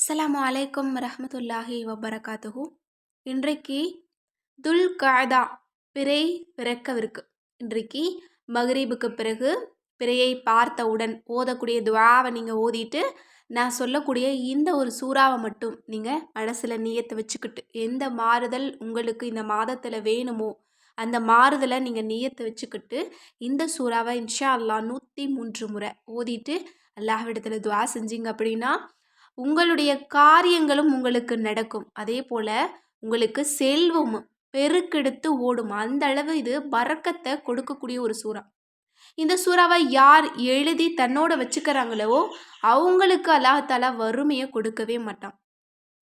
அஸ்லாம் வலைக்கம் ரஹமத்துல்லாஹி வபரகாத்துஹூ. இன்றைக்கு துல் காதா பிறை பிறக்கவிருக்கு. இன்றைக்கு மகரீபுக்கு பிறகு பிறையை பார்த்தவுடன் ஓதக்கூடிய துவாவை நீங்கள் ஓதிட்டு நான் சொல்லக்கூடிய இந்த ஒரு சூறாவை மட்டும் நீங்கள் மனசில் நீயத்தை வச்சுக்கிட்டு எந்த மாறுதல் உங்களுக்கு இந்த மாதத்தில் வேணுமோ அந்த மாறுதலை நீங்கள் நீயத்தை வச்சுக்கிட்டு இந்த சூறாவை இன்ஷா அல்லா நூற்றி மூன்று முறை ஓதிட்டு அல்லாஹ்விடத்தில் துவா செஞ்சீங்க அப்படின்னா உங்களுடைய காரியங்களும் உங்களுக்கு நடக்கும். அதே போல் உங்களுக்கு செல்வமும் பெருக்கெடுத்து ஓடும். அந்த அளவு இது பறக்கத்தை கொடுக்கக்கூடிய ஒரு சூறா. இந்த சூறாவை யார் எழுதி தன்னோட வச்சுக்கிறாங்களோ அவங்களுக்கு அல்லாஹால வறுமையை கொடுக்கவே மாட்டான்.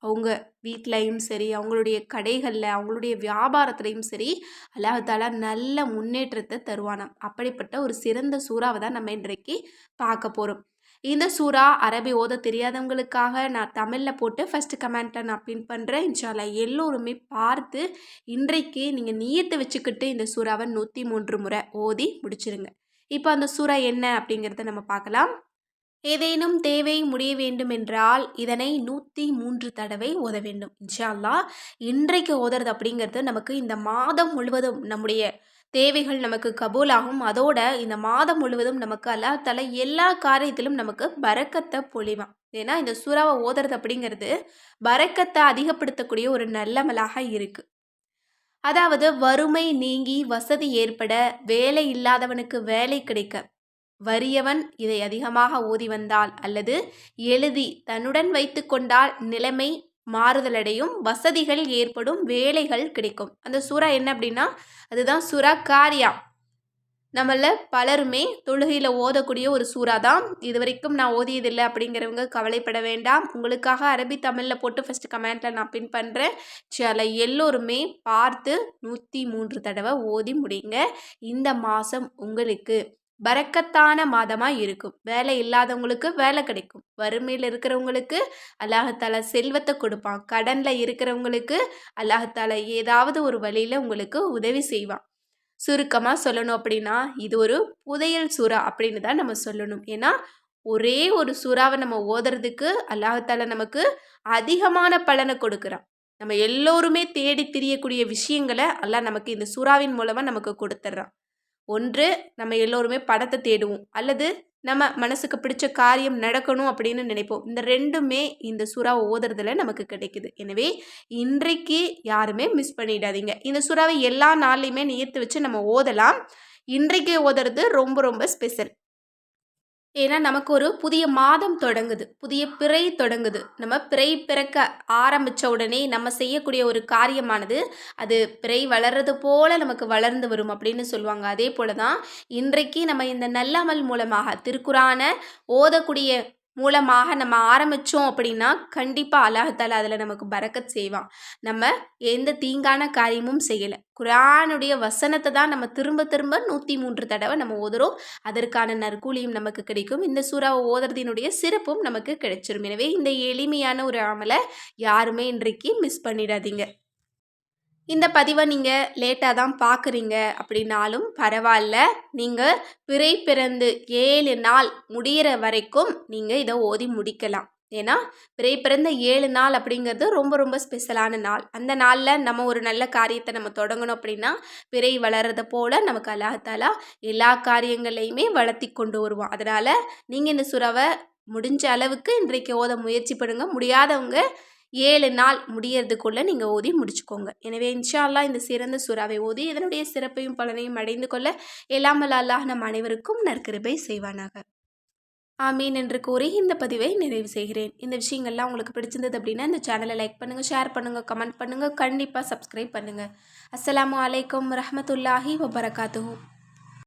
அவங்க வீட்லையும் சரி அவங்களுடைய கடைகளில் அவங்களுடைய வியாபாரத்துலேயும் சரி அல்லாஹால நல்ல முன்னேற்றத்தை தருவானாம். அப்படிப்பட்ட ஒரு சிறந்த சூறாவை தான் நம்ம இன்றைக்கு பார்க்க போகிறோம் இந்த சூறா அரபி ஓத தெரியாதவங்களுக்காக நான் தமிழில் போட்டு ஃபஸ்ட்டு கமெண்ட்டை நான் பின் பண்ணுறேன் இன்ஷால்லா எல்லோருமே பார்த்து இன்றைக்கு நீங்கள் நீயத்தை வச்சுக்கிட்டு இந்த சூறாவை நூற்றி மூன்று முறை ஓதி முடிச்சிருங்க. இப்போ அந்த சூறா என்ன அப்படிங்கிறத நம்ம பார்க்கலாம். ஏதேனும் தேவை முடிய வேண்டும் என்றால் இதனை நூற்றி மூன்று தடவை ஓத வேண்டும். இன்ஷால்லா இன்றைக்கு ஓதுறது அப்படிங்கிறது நமக்கு இந்த மாதம் முழுவதும் நம்முடைய தேவைகள் நமக்கு கபூலாகும். அதோட இந்த மாதம் முழுவதும் நமக்கு அல்லா தலை எல்லா காரியத்திலும் நமக்கு பறக்கத்தை பொழிவான். ஏன்னா இந்த சூறாவை ஓதுறது அப்படிங்கிறது பறக்கத்தை அதிகப்படுத்தக்கூடிய ஒரு நல்லமலாக இருக்கு. அதாவது வறுமை நீங்கி வசதி ஏற்பட வேலை இல்லாதவனுக்கு வேலை கிடைக்க வறியவன் இதை அதிகமாக ஓதி வந்தால் அல்லது எழுதி தன்னுடன் வைத்து கொண்டால் நிலைமை மாறுதலடையும் வசதிகள் ஏற்படும் வேலைகள் கிடைக்கும். அந்த சூறா என்ன அப்படின்னா அதுதான் சுரா காரியா. நம்மள பலருமே தொழுகையில் ஓதக்கூடிய ஒரு சூறா தான். இது வரைக்கும் நான் ஓதியதில்லை அப்படிங்கிறவங்க கவலைப்பட வேண்டாம். உங்களுக்காக அரபி தமிழில் போட்டு ஃபஸ்ட்டு கமெண்ட்டில் நான் பின் பண்ணுறேன் சில எல்லோருமே பார்த்து நூற்றி மூன்று தடவை ஓதி முடிங்க. இந்த மாதம் உங்களுக்கு பறக்கத்தான மாதமாக இருக்கும். வேலை இல்லாதவங்களுக்கு வேலை கிடைக்கும். வறுமையில் இருக்கிறவங்களுக்கு அல்லாஹால செல்வத்தை கொடுப்பான். கடனில் இருக்கிறவங்களுக்கு அல்லாஹால ஏதாவது ஒரு வழியில் உங்களுக்கு உதவி செய்வான். சுருக்கமாக சொல்லணும் அப்படின்னா இது ஒரு புதையல் சூறா அப்படின்னு தான் நம்ம சொல்லணும். ஏன்னா ஒரே ஒரு சூறாவை நம்ம ஓதுறதுக்கு அல்லாஹால நமக்கு அதிகமான பலனை கொடுக்குறான். நம்ம எல்லோருமே தேடி திரியக்கூடிய விஷயங்களை அல்லாஹ் நமக்கு இந்த சூறாவின் மூலமாக நமக்கு கொடுத்துட்றான். ஒன்று நம்ம எல்லோருமே படத்தை தேடுவோம். அல்லது நம்ம மனசுக்கு பிடிச்ச காரியம் நடக்கணும் அப்படின்னு நினைப்போம். இந்த ரெண்டுமே இந்த சுறாவை ஓதுறதுல நமக்கு கிடைக்குது. எனவே இன்றைக்கு யாருமே மிஸ் பண்ணிடாதீங்க. இந்த சுறாவை எல்லா நாள்லையுமே நியத்து வச்சு நம்ம ஓதலாம். இன்றைக்கு ஓதுறது ரொம்ப ரொம்ப ஸ்பெஷல் ஏன்னா நமக்கு ஒரு புதிய மாதம் தொடங்குது. புதிய பிறை தொடங்குது. நம்ம பிறை பிறக்க ஆரம்பித்த உடனே நம்ம செய்யக்கூடிய ஒரு காரியமானது அது பிறை வளர்றது போல நமக்கு வளர்ந்து வரும் அப்படின்னு சொல்லுவாங்க. அதே போல தான் இன்றைக்கு நம்ம இந்த நல்லமல் மூலமாக திருக்குறான ஓதக்கூடிய மூலமாக நம்ம ஆரம்பித்தோம் அப்படின்னா கண்டிப்பாக அல்லாஹால அதில் நமக்கு பறக்கத் செய்வான். நம்ம எந்த தீங்கான காரியமும் செய்யலை. குரானுடைய வசனத்தை தான் நம்ம திரும்ப திரும்ப நூற்றி மூன்று தடவை நம்ம ஓதுறோம். அதற்கான நற்கூலியும் நமக்கு கிடைக்கும். இந்த சூறாவை ஓதுறதினுடைய சிறப்பும் நமக்கு கிடைச்சிரும். எனவே இந்த எளிமையான ஒரு அமலை யாருமே இன்றைக்கு மிஸ் பண்ணிடாதீங்க. இந்த பதிவை நீங்கள் லேட்டாக தான் பார்க்குறீங்க அப்படின்னாலும் பரவாயில்ல. நீங்கள் பிறை பிறந்து ஏழு நாள் முடிகிற வரைக்கும் நீங்கள் இதை ஓதி முடிக்கலாம். ஏன்னா பிறை பிறந்த ஏழு நாள் அப்படிங்கிறது ரொம்ப ரொம்ப ஸ்பெஷலான நாள். அந்த நாளில் நம்ம ஒரு நல்ல காரியத்தை நம்ம தொடங்கணும் அப்படின்னா பிறை வளர்கிறத போல் நமக்கு அல்லாஹாலா எல்லா காரியங்களையுமே வளர்த்தி கொண்டு வருவோம் அதனால் நீங்கள் இந்த சுறவை முடிஞ்ச அளவுக்கு இன்றைக்கு ஓத முயற்சி பண்ணுங்கள் முடியாதவங்க ஏழு நாள் முடியறதுக்குள்ளே நீங்கள் ஓதி முடிச்சுக்கோங்க. எனவே இன்ஷால்லா இந்த சிறந்த சுறாவை ஓதி இதனுடைய சிறப்பையும் பலனையும் அடைந்து கொள்ள எல்லாமல் அல்லாஹ் நம் அனைவருக்கும் நற்கிருபை செய்வானாக. ஆமீன் என்று கூறி இந்த பதிவை நிறைவு செய்கிறேன். இந்த விஷயங்கள்லாம் உங்களுக்கு பிடிச்சிருந்தது அப்படின்னா இந்த சேனலை லைக் பண்ணுங்கள் ஷேர் பண்ணுங்கள் கமெண்ட் பண்ணுங்கள் கண்டிப்பாக சப்ஸ்கிரைப் பண்ணுங்கள் அஸ்லாம் வலைக்கம் ரஹமத்துல்லாஹி வபரகாத்து